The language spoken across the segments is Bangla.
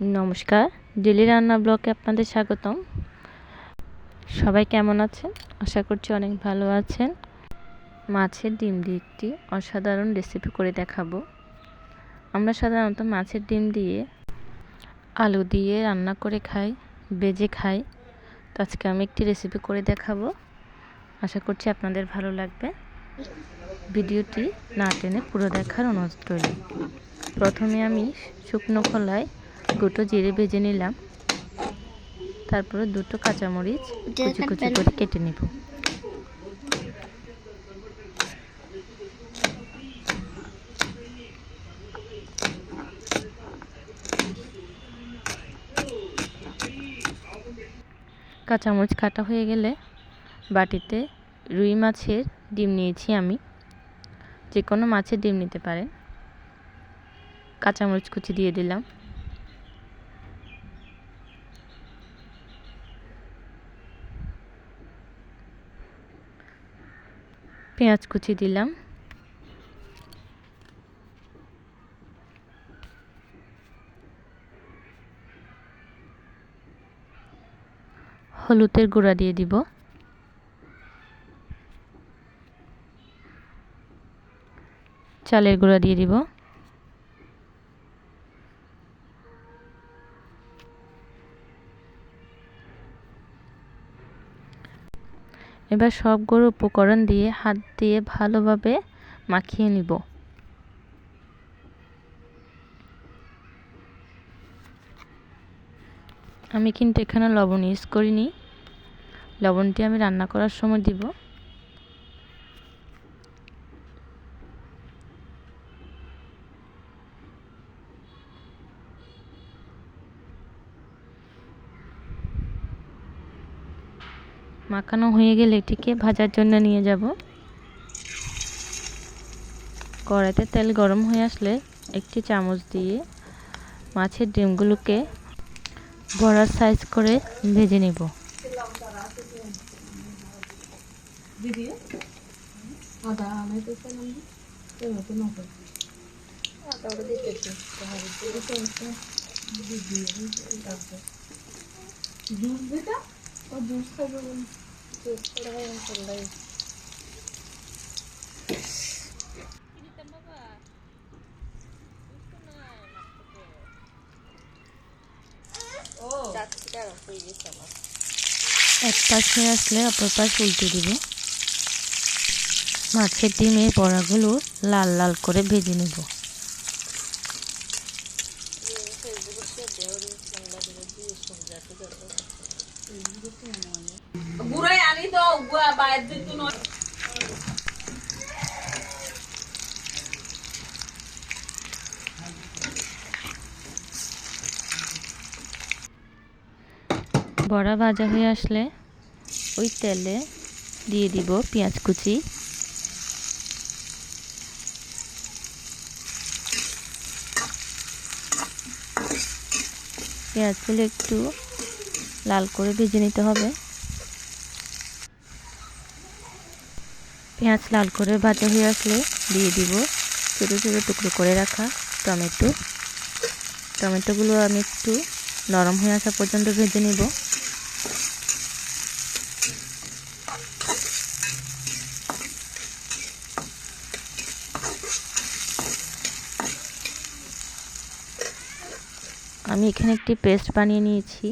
নমস্কার, ডেলি রান্না ব্লকে আপনাদের স্বাগতম। সবাই কেমন আছেন? আশা করছি অনেক ভালো আছেন। মাছের ডিম দিয়ে একটি অসাধারণ রেসিপি করে দেখাবো। আমরা সাধারণত মাছের ডিম দিয়ে আলু দিয়ে রান্না করে খাই, বেজে খাই। তো আজকে আমি একটি রেসিপি করে দেখাবো। আশা করছি আপনাদের ভালো লাগবে। ভিডিওটি না টেনে পুরো দেখার অনুরোধ রইল। প্রথমে আমি শুকনো খোলায় দুটো জিরে ভেজে নিলাম। তারপরে দুটো কাঁচামরিচ কুচি কুচি করে কেটে নেব। কাঁচামরিচ কাটা হয়ে গেলে বাটিতে রুই মাছের ডিম নিয়েছি আমি। যে কোনো মাছের ডিম নিতে পারেন। কাঁচামরিচ কুচি দিয়ে দিলাম। পেঁয়াজ কুচি দিলাম। হলুদের গুঁড়া দিয়ে দিব। চালের গুঁড়া দিয়ে দিব। এবার সবগুলো উপকরণ দিয়ে হাত দিয়ে ভালোভাবে মাখিয়ে নিব। আমি কিন্তু এখানে লবণ ইউজ করিনি। লবণটি আমি রান্না করার সময় দিব। মাখানো হয়ে গেলে এটিকে ভাজার জন্য নিয়ে যাব। কড়াইতে তেল গরম হয়ে আসলে একটি চামচ দিয়ে মাছের ডিমগুলোকে বড়ার সাইজ করে ভেজে নেব। জুস এক পাশ হয়ে আসলে অপর পাশ উল্টে দিব। মাছের ডিমের বড়াগুলো লাল লাল করে ভেজে নেব। বড়া ভাজা হয়ে আসলে ওই তেলে দিয়ে দিব পেঁয়াজ কুচি। পেঁয়াজগুলো একটু লাল করে ভেজে নিতে হবে। পেঁয়াজ লাল করে ভাজা হয়ে আসলে দিয়ে দিব। ছোটো ছোটো টুকরো করে রাখা টমেটো। টমেটোগুলো আমি একটু নরম হয়ে আসা পর্যন্ত ভেজে নিব। আমি এখানে একটি পেস্ট বানিয়ে নিয়েছি।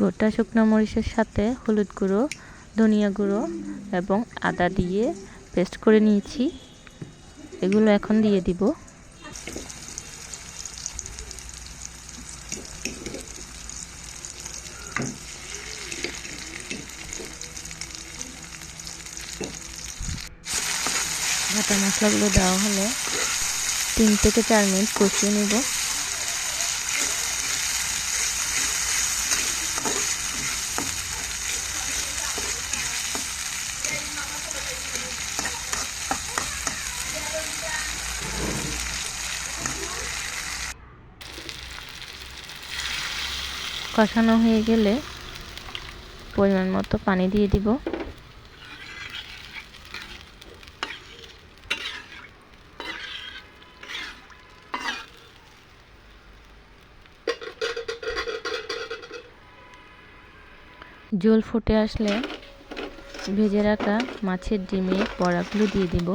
গোটা শুকনো মরিচের সাথে হলুদ গুঁড়ো ধনিয়া গুঁড়ো এবং আদা দিয়ে পেস্ট করে নিয়েছি। এগুলো এখন দিয়ে দিব। ভাটা মশলাগুলো দেওয়া হলে তিন থেকে চার মিনিট কষিয়ে নেব। কষানো হয়ে গেলে পরিমাণ মতো পানি দিয়ে দিব। জল ফুটে আসলে ভেজে রাখা মাছের ডিমের বড়াগুলো দিয়ে দিব।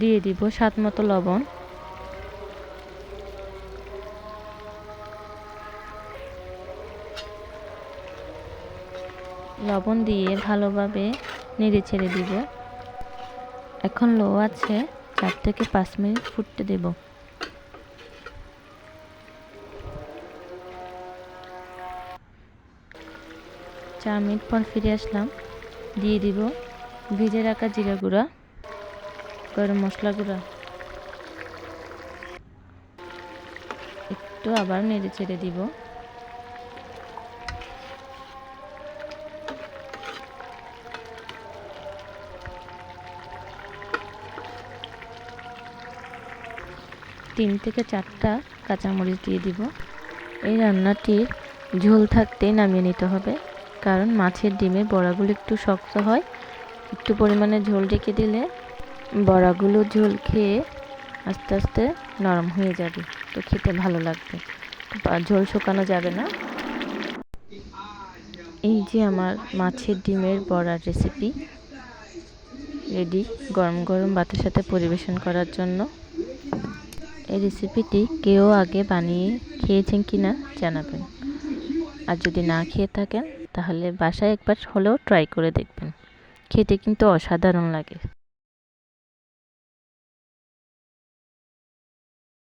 দিয়ে দিব স্বাদ মতো লবণ। লবণ দিয়ে ভালোভাবে নেড়ে ছেড়ে দিব। এখন লো আছে চার থেকে পাঁচ মিনিট ফুটতে দেব। চার মিনিট পর ফিরে আসলাম। দিয়ে দিব ভিজে রাখা জিরা গুঁড়া। গরম মশলা গুঁড়া। একটু আবার নেড়ে চেড়ে দিব। তিন থেকে চারটা কাঁচামরিচ দিয়ে দিব। এই রান্নাটির ঝোল থাকতেই নামিয়ে নিতে হবে, কারণ মাছের ডিমে বড়াগুলো একটু শক্ত হয়। একটু পরিমাণে ঝোল রেখে দিলে বড়াগুলো ঝোল খেয়ে আস্তে আস্তে নরম হয়ে যাবে। তো খেতে ভালো লাগবে। ঝোল শুকানো যাবে না। এই যে আমার মাছের ডিমের বড়ার রেসিপি রেডি, গরম গরম ভাতের সাথে পরিবেশন করার জন্য। এই রেসিপিটি কেউ আগে বানিয়ে খেয়েছেন কি না জানাবেন। আর যদি না খেয়ে থাকেন, তাহলে বাসায় একবার হলেও ট্রাই করে দেখবেন। খেতে কিন্তু অসাধারণ লাগে।